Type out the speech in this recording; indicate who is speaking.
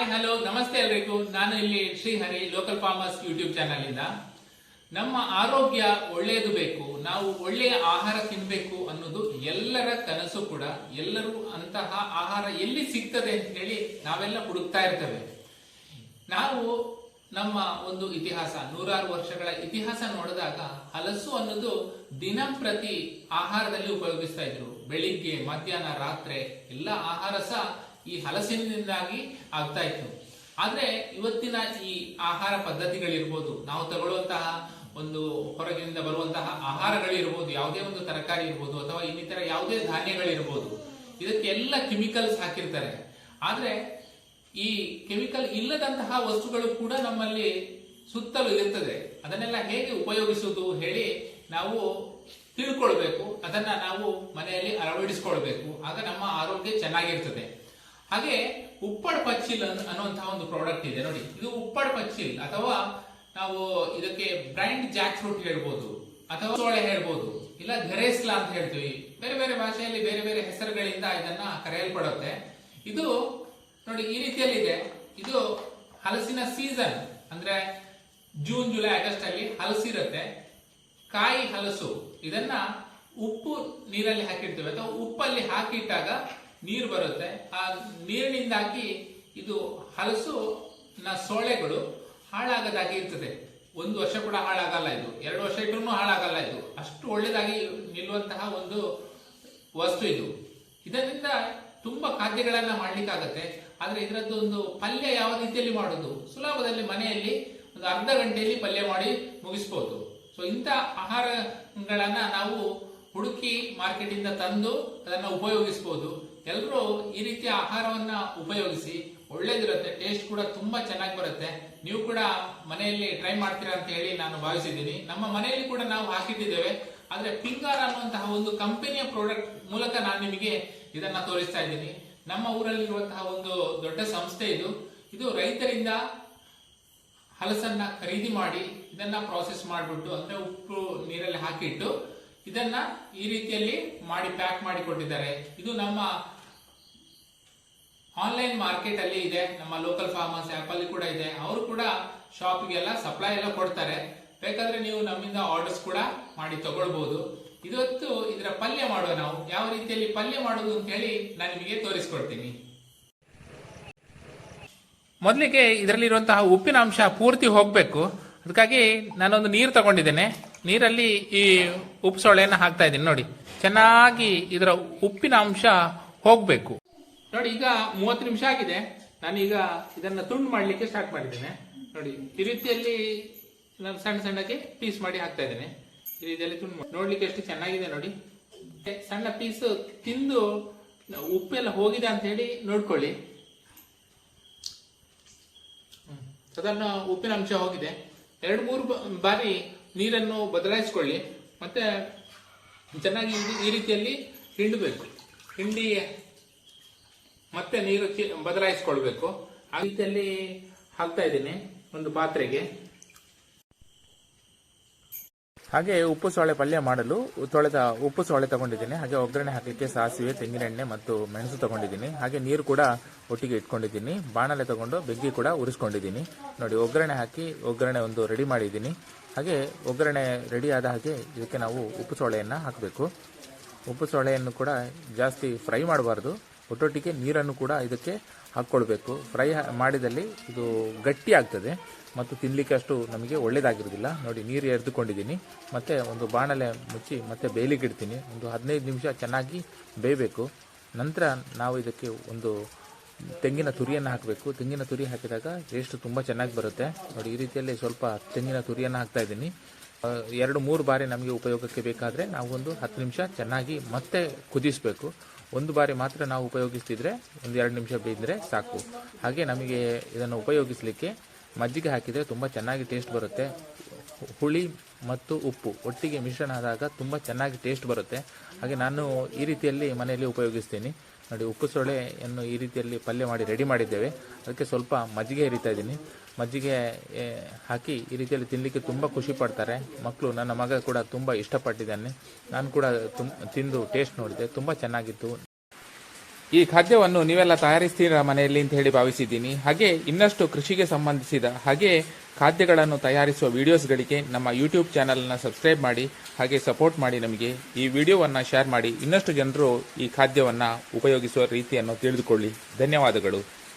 Speaker 1: Hi hello ನಮಸ್ತೆ ಎಲ್ರಿಗೂ. ನಾನು ಇಲ್ಲಿ Srihari local farmers YouTube channel ಇಂದ. ನಮ್ಮ ಆರೋಗ್ಯ ಒಳ್ಳೆಯದು ಬೇಕು, ನಾವು ಒಳ್ಳೆಯ ಆಹಾರ ತಿನ್ಬೇಕು ಅನ್ನೋದು ಎಲ್ಲರ ಕನಸು ಕೂಡ. ಎಲ್ಲರೂ ಅಂತಹ ಆಹಾರ ಎಲ್ಲಿ ಸಿಗ್ತದೆ ಅಂತ ಹೇಳಿ ನಾವೆಲ್ಲ ಹುಡುಕ್ತಾ ಇರ್ತೇವೆ. ನಾವು ನಮ್ಮ ಒಂದು ಇತಿಹಾಸ, ನೂರಾರು ವರ್ಷಗಳ ಇತಿಹಾಸ ನೋಡಿದಾಗ ಹಲಸು ಅನ್ನೋದು ದಿನಂಪ್ರತಿ ಆಹಾರದಲ್ಲಿ ಉಪಯೋಗಿಸ್ತಾ ಇದ್ರು. ಬೆಳಿಗ್ಗೆ, ಮಧ್ಯಾಹ್ನ, ರಾತ್ರಿ, ಎಲ್ಲ ಆಹಾರ ಸಹ ಈ ಹಲಸಿನಿಂದಾಗಿ ಆಗ್ತಾ ಇತ್ತು. ಆದ್ರೆ ಇವತ್ತಿನ ಈ ಆಹಾರ ಪದ್ಧತಿಗಳಿರ್ಬೋದು, ನಾವು ತಗೊಳ್ಳುವಂತಹ ಒಂದು ಹೊರಗಿನಿಂದ ಬರುವಂತಹ ಆಹಾರಗಳಿರ್ಬೋದು, ಯಾವುದೇ ಒಂದು ತರಕಾರಿ ಇರ್ಬೋದು, ಅಥವಾ ಇನ್ನಿತರ ಯಾವುದೇ ಧಾನ್ಯಗಳಿರ್ಬೋದು ಇದಕ್ಕೆಲ್ಲ ಕೆಮಿಕಲ್ಸ್ ಹಾಕಿರ್ತಾರೆ. ಆದ್ರೆ ಈ ಕೆಮಿಕಲ್ ಇಲ್ಲದಂತಹ ವಸ್ತುಗಳು ಕೂಡ ನಮ್ಮಲ್ಲಿ ಸುತ್ತಲೂ ಇರುತ್ತದೆ. ಅದನ್ನೆಲ್ಲ ಹೇಗೆ ಉಪಯೋಗಿಸುವುದು ಹೇಳಿ ನಾವು ತಿಳ್ಕೊಳ್ಬೇಕು. ಅದನ್ನ ನಾವು ಮನೆಯಲ್ಲಿ ಅಳವಡಿಸಿಕೊಳ್ಬೇಕು. ಆಗ ನಮ್ಮ ಆರೋಗ್ಯ ಚೆನ್ನಾಗಿರ್ತದೆ. ಹಾಗೆ ಉಪ್ಪಡ್ ಪಚ್ಚಿಲ್ ಅನ್- ಅನ್ನುವಂತಹ ಒಂದು ಪ್ರಾಡಕ್ಟ್ ಇದೆ ನೋಡಿ. ಇದು ಉಪ್ಪಡ್ ಪಚ್ಚಿಲ್ ಅಥವಾ ನಾವು ಇದಕ್ಕೆ ಬ್ರ್ಯಾಂಡ್ ಜಾಕ್ ಫ್ರೂಟ್ ಹೇಳ್ಬೋದು ಅಥವಾ ಸೋಳೆ ಹೇಳ್ಬೋದು. ಇಲ್ಲ ಘರೇಸ್ಲಾ ಅಂತ ಹೇಳ್ತೀವಿ. ಬೇರೆ ಬೇರೆ ಭಾಷೆಯಲ್ಲಿ ಬೇರೆ ಬೇರೆ ಹೆಸರುಗಳಿಂದ ಇದನ್ನ ಕರೆಯಲ್ಪಡುತ್ತೆ. ಇದು ನೋಡಿ ಈ ರೀತಿಯಲ್ಲಿದೆ. ಇದು ಹಲಸಿನ ಸೀಸನ್ ಅಂದ್ರೆ ಜೂನ್, ಜುಲೈ, ಆಗಸ್ಟ್ ಅಲ್ಲಿ ಹಲಸಿರುತ್ತೆ. ಕಾಯಿ ಹಲಸು. ಇದನ್ನ ಉಪ್ಪು ನೀರಲ್ಲಿ ಹಾಕಿರ್ತೇವೆ ಅಥವಾ ಉಪ್ಪಲ್ಲಿ ಹಾಕಿಟ್ಟಾಗ ನೀರು ಬರುತ್ತೆ. ಆ ನೀರಿನಿಂದಾಗಿ ಇದು ಹಲಸು ನ ಹಾಳಾಗದಾಗಿ ಇರ್ತದೆ. ಒಂದು ವರ್ಷ ಕೂಡ ಹಾಳಾಗಲ್ಲ ಇದು. ಎರಡು ವರ್ಷ ಇಟ್ಟರೂ ಹಾಳಾಗಲ್ಲ ಇದು. ಅಷ್ಟು ಒಳ್ಳೆಯದಾಗಿ ನಿಲ್ಲುವಂತಹ ಒಂದು ವಸ್ತು ಇದು. ಇದರಿಂದ ತುಂಬಾ ಖಾದ್ಯಗಳನ್ನು ಮಾಡಲಿಕ್ಕಾಗತ್ತೆ. ಆದರೆ ಇದರದ್ದು ಒಂದು ಪಲ್ಯ ಯಾವ ರೀತಿಯಲ್ಲಿ ಮಾಡೋದು? ಸುಲಭದಲ್ಲಿ ಮನೆಯಲ್ಲಿ ಒಂದು ಅರ್ಧ ಗಂಟೆಯಲ್ಲಿ ಪಲ್ಯ ಮಾಡಿ ಮುಗಿಸ್ಬೋದು. ಸೊ ಇಂಥ ಆಹಾರಗಳನ್ನು ನಾವು ಹುಡುಕಿ ಮಾರ್ಕೆಟ್ ಇಂದ ತಂದು ಅದನ್ನ ಉಪಯೋಗಿಸಬಹುದು ಎಲ್ಲರೂ ಈ ರೀತಿ ಆಹಾರವನ್ನ ಉಪಯೋಗಿಸಿ, ಒಳ್ಳೇದಿರುತ್ತೆ ಟೇಸ್ಟ್ ಕೂಡ ತುಂಬಾ ಚೆನ್ನಾಗಿ ಬರುತ್ತೆ. ನೀವು ಕೂಡ ಮನೆಯಲ್ಲಿ ಟ್ರೈ ಮಾಡ್ತೀರಾ ಅಂತ ಹೇಳಿ ನಾನು ಭಾವಿಸಿದ್ದೀನಿ. ನಮ್ಮ ಮನೆಯಲ್ಲಿ ಕೂಡ ನಾವು ಹಾಕಿಟ್ಟಿದ್ದೇವೆ. ಆದ್ರೆ ಪಿಂಗಾರ್ ಅನ್ನುವಂತಹ ಒಂದು ಕಂಪನಿಯ ಪ್ರಾಡಕ್ಟ್ ಮೂಲಕ ನಾನು ನಿಮಗೆ ಇದನ್ನ ತೋರಿಸ್ತಾ ಇದ್ದೀನಿ. ನಮ್ಮ ಊರಲ್ಲಿರುವಂತಹ ಒಂದು ದೊಡ್ಡ ಸಂಸ್ಥೆ ಇದು. ಇದು ರೈತರಿಂದ ಹಲಸನ್ನ ಖರೀದಿ ಮಾಡಿ ಇದನ್ನ ಪ್ರಾಸೆಸ್ ಮಾಡಿಬಿಟ್ಟು, ಅಂದ್ರೆ ಉಪ್ಪು ನೀರಲ್ಲಿ ಹಾಕಿಟ್ಟು ಇದನ್ನ ಈ ರೀತಿಯಲ್ಲಿ ಮಾಡಿ ಪ್ಯಾಕ್ ಮಾಡಿ ಕೊಟ್ಟಿದ್ದಾರೆ ಇದು ನಮ್ಮ ಆನ್ಲೈನ್ ಮಾರ್ಕೆಟ್ ಅಲ್ಲಿ ಇದೆ, ನಮ್ಮ ಲೋಕಲ್ ಫಾರ್ಮರ್ಸ್ ಆಪ್ ಅಲ್ಲಿ ಕೂಡ ಇದೆ. ಅವರು ಕೂಡ ಶಾಪ್ಗೆಲ್ಲ ಸಪ್ಲೈ ಎಲ್ಲ ಕೊಡ್ತಾರೆ. ಬೇಕಾದ್ರೆ ನೀವು ನಮ್ಮಿಂದ ಆರ್ಡರ್ಸ್ ಕೂಡ ಮಾಡಿ ತಗೊಳ್ಬಹುದು ಇವತ್ತು ಇದರ ಪಲ್ಯ ಮಾಡುವ ನಾವು. ಯಾವ ರೀತಿಯಲ್ಲಿ ಪಲ್ಯ ಮಾಡೋದು ಅಂತ ಹೇಳಿ ನಾನು ನಿಮಗೆ ತೋರಿಸ್ಕೊಡ್ತೀನಿ. ಮೊದಲಿಗೆ ಇದರಲ್ಲಿರುವಂತಹ ಉಪ್ಪಿನ ಅಂಶ ಪೂರ್ತಿ ಹೋಗಬೇಕು. ಅದಕ್ಕಾಗಿ ನಾನೊಂದು ನೀರು ತಗೊಂಡಿದ್ದೇನೆ. ನೀರಲ್ಲಿ ಈ ಉಪ್ಪು ಸೊಳ್ಳೆಯನ್ನು ಹಾಕ್ತಾ ಇದ್ದೀನಿ. ನೋಡಿ, ಚೆನ್ನಾಗಿ ಇದರ ಉಪ್ಪಿನ ಅಂಶ ಹೋಗಬೇಕು. ನೋಡಿ, ಈಗ ಮೂವತ್ತು ನಿಮಿಷ ಆಗಿದೆ. ನಾನೀಗ ಇದನ್ನು ತುಂಡು ಮಾಡಲಿಕ್ಕೆ ಸ್ಟಾರ್ಟ್ ಮಾಡಿದ್ದೇನೆ. ನೋಡಿ, ಈ ರೀತಿಯಲ್ಲಿ ನಾನು ಸಣ್ಣ ಸಣ್ಣಕ್ಕೆ ಪೀಸ್ ಮಾಡಿ ಹಾಕ್ತಾ ಇದ್ದೇನೆ. ಈ ರೀತಿಯಲ್ಲಿ ತುಂಡು ನೋಡ್ಲಿಕ್ಕೆ ಎಷ್ಟು ಚೆನ್ನಾಗಿದೆ ನೋಡಿ. ಸಣ್ಣ ಪೀಸ್ ತಿಂದು ಉಪ್ಪೆಲ್ಲ ಹೋಗಿದೆ ಅಂತ ಹೇಳಿ ನೋಡ್ಕೊಳ್ಳಿ. ಅದನ್ನು ಉಪ್ಪಿನ ಅಂಶ ಹೋಗಿದೆ. ಎರಡು ಮೂರು ಬಾರಿ ನೀರನ್ನು ಬದಲಾಯಿಸ್ಕೊಳ್ಳಿ, ಮತ್ತೆ ಚೆನ್ನಾಗಿ ಈ- ರೀತಿಯಲ್ಲಿ ಹಿಂಡಬೇಕು. ಹಿಂಡಿ ಮತ್ತೆ ನೀರು ಬದಲಾಯಿಸ್ಕೊಳ್ಬೇಕು. ಆ ರೀತಿಯಲ್ಲಿ ಹಾಕ್ತಾ ಇದ್ದೀನಿ ಒಂದು ಪಾತ್ರೆಗೆ.
Speaker 2: ಹಾಗೆ ಉಪ್ಪು ಸೊಳೆ ಪಲ್ಯ ಮಾಡಲು ತೊಳೆದ, ಉಪ್ಪು ಸೊಳೆ ತಗೊಂಡಿದ್ದೀನಿ. ಹಾಗೆ ಒಗ್ಗರಣೆ ಹಾಕಲಿಕ್ಕೆ ಸಾಸಿವೆ, ತೆಂಗಿನೆಣ್ಣೆ ಮತ್ತು ಮೆಣಸು ತಗೊಂಡಿದ್ದೀನಿ. ಹಾಗೆ ನೀರು ಕೂಡ ಒಟ್ಟಿಗೆ ಇಟ್ಕೊಂಡಿದ್ದೀನಿ. ಬಾಣಲೆ ತಗೊಂಡು ಬೆಂಕಿ ಕೂಡ ಉರಿಸ್ಕೊಂಡಿದ್ದೀನಿ. ನೋಡಿ, ಒಗ್ಗರಣೆ ಹಾಕಿ ಒಗ್ಗರಣೆ ಒಂದು ರೆಡಿ ಮಾಡಿದ್ದೀನಿ. ಹಾಗೆ ಒಗ್ಗರಣೆ ರೆಡಿ ಆದ ಹಾಗೆ ಇದಕ್ಕೆ ನಾವು ಉಪ್ಪು ಸೊಳೆಯನ್ನು ಹಾಕಬೇಕು. ಉಪ್ಪು ಸೊಳೆಯನ್ನು ಕೂಡ ಜಾಸ್ತಿ ಫ್ರೈ ಮಾಡಬಾರ್ದು. ಒಟ್ಟೊಟ್ಟಿಗೆ ನೀರನ್ನು ಕೂಡ ಇದಕ್ಕೆ ಹಾಕ್ಕೊಳ್ಬೇಕು. ಫ್ರೈ ಮಾಡಿದಲ್ಲಿ ಇದು ಗಟ್ಟಿ ಆಗ್ತದೆ. ಮತ್ತು ತಿನ್ನಲಿಕ್ಕೆ ಅಷ್ಟು ನಮಗೆ ಒಳ್ಳೇದಾಗಿರೋದಿಲ್ಲ ನೋಡಿ, ನೀರು ಎರೆದುಕೊಂಡಿದ್ದೀನಿ. ಮತ್ತೆ ಒಂದು ಬಾಣಲೆ ಮುಚ್ಚಿ ಮತ್ತೆ ಬೇಯಲಿಕ್ಕೆ ಇಡ್ತೀನಿ. ಒಂದು ಹದಿನೈದು ನಿಮಿಷ ಚೆನ್ನಾಗಿ ಬೇಯಬೇಕು. ನಂತರ ನಾವು ಇದಕ್ಕೆ ಒಂದು ತೆಂಗಿನ ತುರಿಯನ್ನು ಹಾಕಬೇಕು. ತೆಂಗಿನ ತುರಿ ಹಾಕಿದಾಗ ಟೇಸ್ಟ್ ತುಂಬ ಚೆನ್ನಾಗಿ ಬರುತ್ತೆ. ನೋಡಿ, ಈ ರೀತಿಯಲ್ಲಿ ಸ್ವಲ್ಪ ತೆಂಗಿನ ತುರಿಯನ್ನು ಹಾಕ್ತಾ ಇದ್ದೀನಿ. ಎರಡು, ಮೂರು ಬಾರಿ ನಮಗೆ ಉಪಯೋಗಕ್ಕೆ ಬೇಕಾದರೆ ನಾವು ಒಂದು ಹತ್ತು ನಿಮಿಷ ಚೆನ್ನಾಗಿ ಮತ್ತೆ ಕುದಿಸಬೇಕು. ಒಂದು ಬಾರಿ ಮಾತ್ರ ನಾವು ಉಪಯೋಗಿಸ್ತಿದ್ರೆ ಒಂದು ಎರಡು ನಿಮಿಷ ಬೇಯಿದ್ರೆ ಸಾಕು. ಹಾಗೆ ನಮಗೆ ಇದನ್ನು ಉಪಯೋಗಿಸಲಿಕ್ಕೆ ಮಜ್ಜಿಗೆ ಹಾಕಿದರೆ ತುಂಬ ಚೆನ್ನಾಗಿ ಟೇಸ್ಟ್ ಬರುತ್ತೆ. ಹುಳಿ ಮತ್ತು ಉಪ್ಪು ಒಟ್ಟಿಗೆ ಮಿಶ್ರಣ ಆದಾಗ ತುಂಬ ಚೆನ್ನಾಗಿ ಟೇಸ್ಟ್ ಬರುತ್ತೆ. ಹಾಗೆ ನಾನು ಈ ರೀತಿಯಲ್ಲಿ ಮನೆಯಲ್ಲಿ ಉಪಯೋಗಿಸ್ತೀನಿ. ನೋಡಿ, ಉಪ್ಪು ಸೊಳೆಯನ್ನು ಈ ರೀತಿಯಲ್ಲಿ ಪಲ್ಯ ಮಾಡಿ ರೆಡಿ ಮಾಡಿದ್ದೇವೆ. ಅದಕ್ಕೆ ಸ್ವಲ್ಪ ಮಜ್ಜಿಗೆ ಹರಿತಾ ಇದ್ದೀನಿ. ಮಜ್ಜಿಗೆ ಹಾಕಿ ಈ ರೀತಿಯಲ್ಲಿ ತಿನ್ನಲಿಕ್ಕೆ ತುಂಬ ಖುಷಿ ಪಡ್ತಾರೆ. ಮಕ್ಕಳು ನನ್ನ ಮಗ ಕೂಡ ತುಂಬ ಇಷ್ಟಪಟ್ಟಿದ್ದಾನೆ. ನಾನು ಕೂಡ ತುಂಬ ತಿಂದು ಟೇಸ್ಟ್ ನೋಡಿದೆ. ತುಂಬ ಚೆನ್ನಾಗಿತ್ತು. ಈ ಖಾದ್ಯವನ್ನು ನೀವೆಲ್ಲ ತಯಾರಿಸ್ತೀರಾ ಮನೆಯಲ್ಲಿ ಅಂತ ಹೇಳಿ ಭಾವಿಸಿದ್ದೀನಿ. ಹಾಗೆ ಇನ್ನಷ್ಟು ಕೃಷಿಗೆ ಸಂಬಂಧಿಸಿದ ಹಾಗೆ ಖಾದ್ಯಗಳನ್ನು ತಯಾರಿಸುವ ವಿಡಿಯೋಸ್ಗಳಿಗೆ ನಮ್ಮ ಯೂಟ್ಯೂಬ್ ಚಾನಲ್ನ ಸಬ್ಸ್ಕ್ರೈಬ್ ಮಾಡಿ, ಹಾಗೆ ಸಪೋರ್ಟ್ ಮಾಡಿ ನಮಗೆ ಈ ವಿಡಿಯೋವನ್ನು ಶೇರ್ ಮಾಡಿ. ಇನ್ನಷ್ಟು ಜನರು ಈ ಖಾದ್ಯವನ್ನು ಉಪಯೋಗಿಸುವ ರೀತಿಯನ್ನು ತಿಳಿದುಕೊಳ್ಳಿ. ಧನ್ಯವಾದಗಳು.